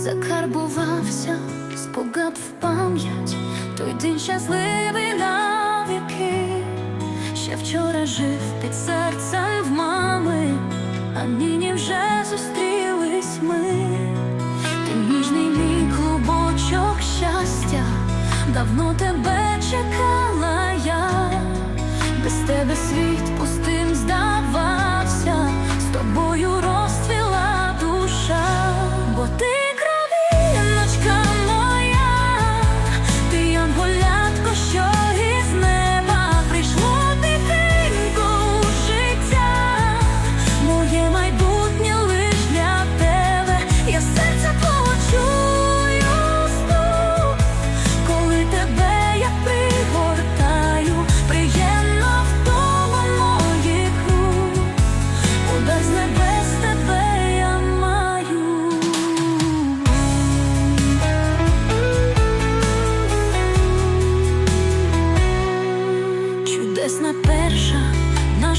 закарбувався, спогад в пам'ять, той день щасливий навіки, ще вчора жив під серцем в мами, а нині вже зустрілись ми, ти ніжний мій клубочок щастя, давно тебе чекала я, без тебе світ.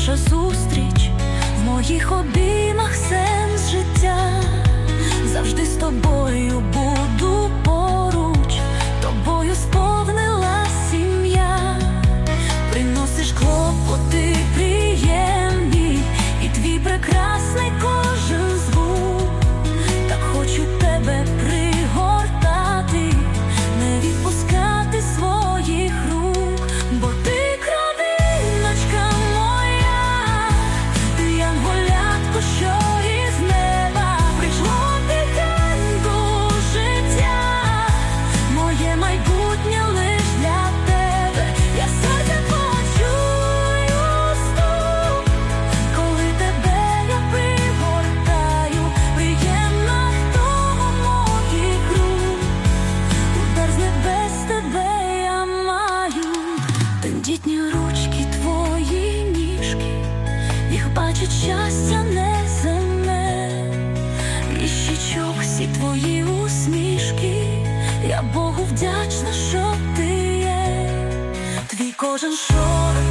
наша зустріч в моїх обіймах сенс життя завжди з тобою. Хочуть щастя не земне, і щічок всі твої усмішки, я Богу вдячна, що ти є, твій кожен шорох.